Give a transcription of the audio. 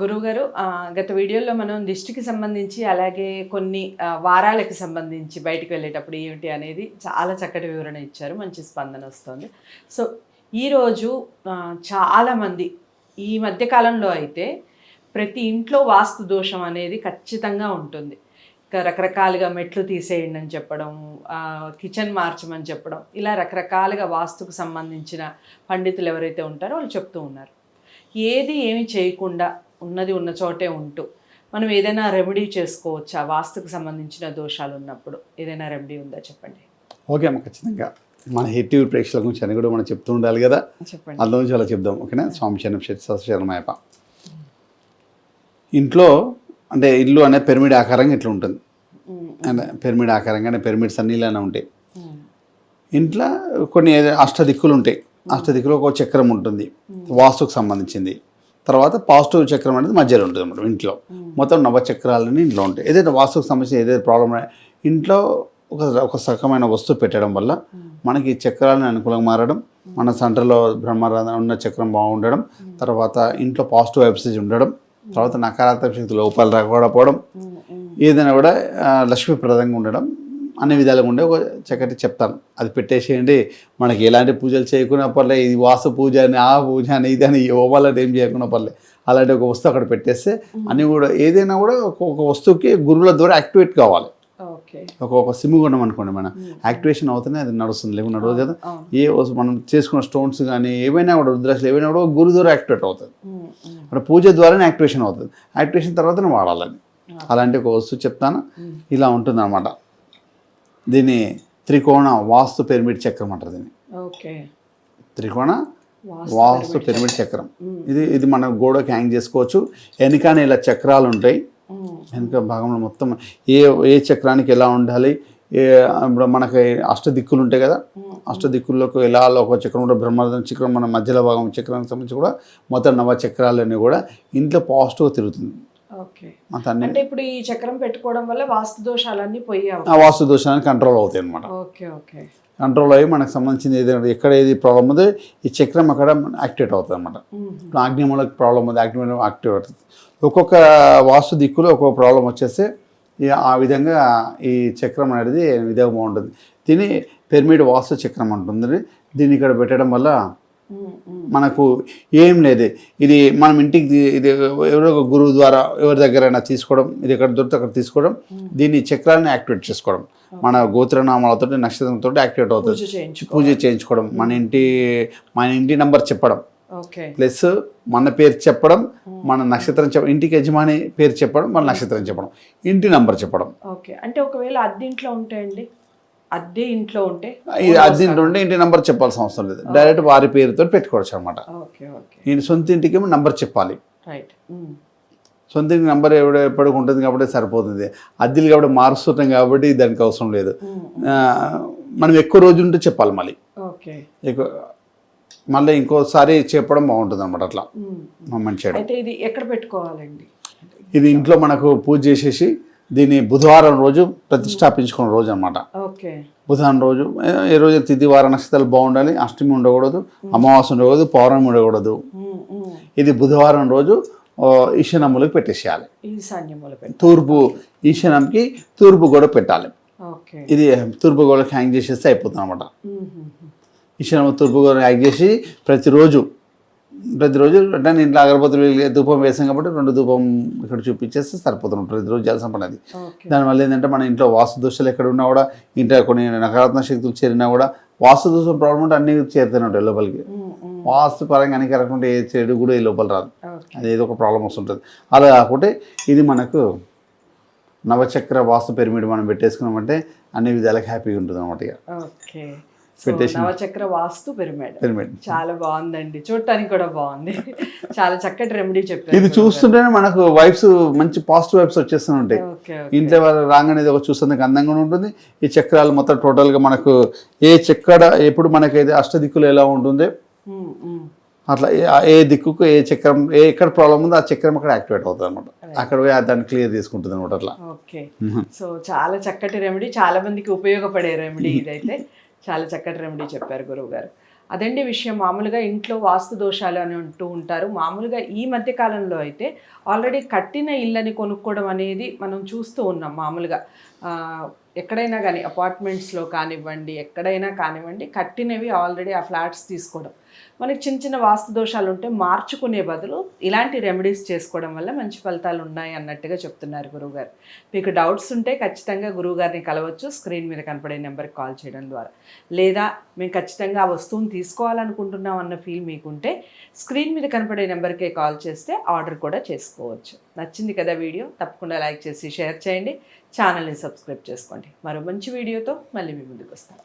గురువుగారు గత వీడియోలో మనం దిష్టికి సంబంధించి అలాగే కొన్ని వారాలకు సంబంధించి బయటకు వెళ్ళేటప్పుడు ఏమిటి అనేది చాలా చక్కటి వివరణ ఇచ్చారు. మంచి స్పందన వస్తుంది. సో ఈరోజు చాలామంది ఈ మధ్యకాలంలో అయితే ప్రతి ఇంట్లో వాస్తు దోషం అనేది ఖచ్చితంగా ఉంటుంది. రకరకాలుగా మెట్లు తీసేయండి అని చెప్పడం కిచెన్ మార్చమని చెప్పడం ఇలా రకరకాలుగా వాస్తుకు సంబంధించిన పండితులు ఎవరైతే ఉంటారో వాళ్ళు చెప్తూ ఉన్నారు. ఏది ఏమి చేయకుండా ఉన్నది ఉన్న చోటే ఉంటూ. మనం ఏదైనా రెమెడీ చేసుకోవచ్చా? వాస్తుకు సంబంధించిన దోషాలు ఉన్నప్పుడు ఏదైనా రెమెడీ ఉందా చెప్పండి? ఓకే అమ్మ ఖచ్చితంగా. మన హిట్ ప్రేక్షకుల గురించి అని కూడా మనం చెప్తూ ఉండాలి కదా? చెప్పండి. అందులో నుంచి అలా చెప్దాం ఓకేనా? స్వామి శరణం శరణమయ్యప్ప. ఇంట్లో అంటే ఇల్లు అనే పిరమిడ్ ఆకారంగా ఇట్లా ఉంటుంది. అంటే పిరమిడ్ ఆకారంగానే పిరమిడ్స్ అన్ని ఇలానే ఉంటాయి. ఇంట్లో కొన్ని అష్టదిక్కులు ఉంటాయి. అష్టదిక్కులు ఒక చక్రం ఉంటుంది. వాస్తుకు సంబంధించింది. తర్వాత పాజిటివ్ చక్రం అనేది మధ్యలో ఉంటుంది అన్నమాట ఇంట్లో. మొత్తం నవ చక్రాలని ఇంట్లో ఉంటాయి. ఏదైతే వాస్తుకు సంబంధించిన ఏదైతే ప్రాబ్లం ఇంట్లో ఒక ఒక రకమైన వస్తువు పెట్టడం వల్ల మనకి ఈ చక్రాలను అనుకూలంగా మారడం మన సెంటర్లో బ్రహ్మరాధ ఉన్న చక్రం బాగుండడం తర్వాత ఇంట్లో పాజిటివ్ వైబ్సేజ్ ఉండడం తర్వాత నకారాత్మక శక్తి లోపాలు రాకపోవడం ఏదైనా కూడా లక్ష్మీప్రదంగా ఉండడం అన్ని విధాలుగా ఉండే ఒక చక్కటి చెప్తాను. అది పెట్టేసేయండి. మనకి ఎలాంటి పూజలు చేయకుండా పర్లే ఇది వాస్తు పూజ అని ఆ పూజ అని ఇది అని హోమాలని ఏం చేయకుండా పర్లే. అలాంటి ఒక వస్తువు అక్కడ పెట్టేస్తే అన్నీ కూడా ఏదైనా కూడా ఒక వస్తువుకి గురువుల ద్వారా యాక్టివేట్ కావాలి. ఓకే. ఒక ఒక సిమ్ కొన్నాం అనుకోండి మనం యాక్టివేషన్ అవుతూనే అది నడుస్తుంది. లేకుండా నడవదు కదా. ఏ మనం చేసుకున్న స్టోన్స్ కానీ ఏవైనా కూడా రుద్రాక్షలు ఏవైనా కూడా గురు ద్వారా యాక్టివేట్ అవుతుంది. అక్కడ పూజ ద్వారానే యాక్టివేషన్ అవుతుంది. యాక్టివేషన్ తర్వాతనే వాడాలని అలాంటి ఒక వస్తువు చెప్తాను. ఇలా ఉంటుంది అనమాట దీన్ని త్రికోణ వాస్తు పిరమిడ్ చక్రం అంటారు దీన్ని. ఓకే. త్రికోణ వాస్తు పిరమిడ్ చక్రం. ఇది ఇది మనం గోడకి హ్యాంగ్ చేసుకోవచ్చు. వెనకానే ఇలా చక్రాలు ఉంటాయి. వెనుక భాగంలో మొత్తం ఏ ఏ చక్రానికి ఎలా ఉండాలి? ఏ ఇప్పుడు మనకి అష్ట దిక్కులు ఉంటాయి కదా? అష్ట దిక్కుల్లోకి ఎలా ఒక చక్రం కూడా బ్రహ్మరథం చక్రం మన మధ్యలో భాగం చక్రానికి సంబంధించి కూడా మొత్తం నవ చక్రాలన్నీ కూడా ఇంట్లో పాజిటివ్గా తిరుగుతుంది. అంటే ఇప్పుడు ఈ చక్రం పెట్టుకోవడం వల్ల వాస్తు దోషాలన్నీ ఆ వాస్తు దోషానికి కంట్రోల్ అవుతాయి అన్నమాట ఓకే ఓకే. కంట్రోల్ అయ్యి మనకు సంబంధించింది ఏదైనా ఎక్కడ ఏది ప్రాబ్లం ఉందో ఈ చక్రం అక్కడ యాక్టివేట్ అవుతుంది అనమాట ఇప్పుడు ఆగ్నేయములకు ప్రాబ్లం ఉంది ఆగ్నేయం యాక్టివేట్ అవుతుంది. ఒక్కొక్క వాస్తు దిక్కులో ఒక్కొక్క ప్రాబ్లం వచ్చేస్తే ఈ ఆ విధంగా ఈ చక్రం అనేది విధంగా బాగుంటుంది. దీన్ని పిరమిడ్ వాస్తు చక్రం అంటుంది దీన్ని ఇక్కడ పెట్టడం వల్ల మనకు ఏం లేదు. ఇది మనం ఇంటికి ఇది ఎవరో ఒక గురువు ద్వారా ఎవరి దగ్గరైనా తీసుకోవడం ఇది ఎక్కడ దొరికితే అక్కడ తీసుకోవడం దీన్ని చక్రాన్ని యాక్టివేట్ చేసుకోవడం. మన గోత్రనామాలతో నక్షత్రంతో యాక్టివేట్ అవుతుంది. పూజ చేయించుకోవడం. మన ఇంటి మన ఇంటి నంబర్ చెప్పడం. ప్లస్ మన పేరు చెప్పడం మన నక్షత్రం చెప్ప ఇంటికి యజమాని పేరు చెప్పడం మన నక్షత్రం చెప్పడం. ఇంటి నంబర్ చెప్పడం. ఓకే అంటే ఒకవేళ అద్దె ఇంట్లో ఉంటే అండి? అద్దె ఇంట్లో ఉంటే ఇది అది ఉంటే ఇంటి నంబర్ చెప్పాల్సిన అవసరం లేదు. డైరెక్ట్ వారి పేరుతో పెట్టుకోవచ్చు అనమాట ఈ సొంత ఇంటికి నంబర్ చెప్పాలి. సొంత ఇంటి నంబర్ ఎవడ ఎప్పటికి ఉంటుంది కాబట్టి సరిపోతుంది. అద్దెలు కాబట్టి మారుస్తుంటాం కాబట్టి దానికి అవసరం లేదు. మనం ఎక్కువ రోజు ఉంటే చెప్పాలి మళ్ళీ. ఓకే. ఎక్కువ మళ్ళీ ఇంకోసారి చెప్పడం బాగుంటుంది అనమాట అట్లా. మంచి చేయడం. అయితే ఇది ఎక్కడ పెట్టుకోవాలండి? ఇది ఇంట్లో మనకు పూజ చేసేసి దీన్ని బుధవారం రోజు ప్రతిష్టాపించుకున్న రోజు అనమాట బుధవారం రోజు ఏ- రోజు తిథి వార నక్షత్రాలు బాగుండాలి అష్టమి ఉండకూడదు అమావాస్య ఉండకూడదు పౌర్ణమి ఉండకూడదు. ఇది బుధవారం రోజు ఆ, ఈశాన్యములకు పెట్టేసేయాలి. తూర్పు ఈశాన్యంకి తూర్పు గోడ పెట్టాలి. ఇది తూర్పు గోడకి హ్యాంగ్ చేసేస్తే అయిపోతుంది అనమాట. ఈశాన్యం తూర్పు గోడ హ్యాంగ్ చేసి ప్రతిరోజు ప్రతిరోజు అంటే ఇంట్లో అగరబత్తులు ధూపం వేసాం కాబట్టి రెండు ధూపం ఇక్కడ చూపించేస్తే సరిపోతున్నాం ప్రతిరోజు చేయాల్సిన పని అది. దానివల్ల ఏంటంటే మన ఇంట్లో వాస్తు దోషాలు ఎక్కడ ఉన్నా కూడా ఇంట్లో కొన్ని నకారాత్మక శక్తులు చేరినా కూడా వాస్తు దోషం ప్రాబ్లం ఉంటే అన్ని చేరుతూనే ఉంటాయి లోపలికి. వాస్తు పరంగా అన్ని కరెక్ట్ ఉంటే ఏ చెడు కూడా ఈ లోపల రాదు. అది ఏదో ఒక ప్రాబ్లం వస్తుంటుంది. అలా కాకుంటే ఇది మనకు నవచక్ర వాస్తు పిరమిడ్ మనం పెట్టేసుకున్నామంటే అన్ని విధాలకు హ్యాపీగా ఉంటుంది అనమాట ఇక నవచక్ర వాస్తు పిరమిడ్. పిరమిడ్. చాలా బాగుందండి. చూడటానికి కూడా బాగుంది. చాలా చక్కటి రెమెడీ చెప్పారు. ఇది చూస్తుంటేనే మనకు వైబ్స్ మంచి పాజిటివ్ వైబ్స్ వచ్చేస్తూ ఉంటాయి. ఇంట్లో వాళ్ళు రాగానే ఇది ఒక చూసేందుకు అందంగా ఉంటుంది. ఈ చక్రాలు మొత్తం టోటల్గా మనకు ఏ చక్ర ఎప్పుడు మనకైతే అష్టదిక్కులు ఎలా ఉంటుంది. అట్లా ఏ- దిక్కుకు ఏ చక్రం ఏ ఎక్కడ ప్రాబ్లం ఉందో ఆ చక్రం అక్కడ యాక్టివేట్ అవుతుంది అనమాట అక్కడ పోయి దాన్ని క్లియర్ తీసుకుంటుంది అనమాట అట్లా. ఓకే. సో చాలా చక్కటి రెమెడీ చాలా మందికి ఉపయోగపడే రెమెడీ ఇదైతే. చాలా చక్కటి రెమెడీ చెప్పారు గురువు గారు. అదండి విషయం. మామూలుగా ఇంట్లో వాస్తు దోషాలు అని అంటూ ఉంటారు. మామూలుగా ఈ మధ్య కాలంలో అయితే ఆల్రెడీ కట్టిన ఇళ్ళని కొనుక్కోవడం అనేది మనం చూస్తూ ఉన్నాం మామూలుగా. ఎక్కడైనా కానీ అపార్ట్మెంట్స్లో కానివ్వండి ఎక్కడైనా కానివ్వండి కట్టినవి ఆల్రెడీ ఆ ఫ్లాట్స్ తీసుకోవడం. మనకి చిన్న చిన్న వాస్తు దోషాలు ఉంటే మార్చుకునే బదులు ఇలాంటి రెమెడీస్ చేసుకోవడం వల్ల మంచి ఫలితాలు ఉన్నాయి అన్నట్టుగా చెప్తున్నారు గురువుగారు. మీకు డౌట్స్ ఉంటే ఖచ్చితంగా గురువుగారిని కలవచ్చు స్క్రీన్ మీద కనపడే నెంబర్కి కాల్ చేయడం ద్వారా. లేదా మేము ఖచ్చితంగా ఆ వస్తువుని తీసుకోవాలనుకుంటున్నాం అన్న ఫీల్ మీకుంటే స్క్రీన్ మీద కనపడే నెంబర్కే కాల్ చేస్తే ఆర్డర్ కూడా చేసుకోవచ్చు. నచ్చింది కదా వీడియో? తప్పకుండా లైక్ చేసి షేర్ చేయండి. ఛానల్ని సబ్స్క్రైబ్ చేసుకోండి. మరో మంచి వీడియోతో మళ్ళీ మీ ముందుకు వస్తాను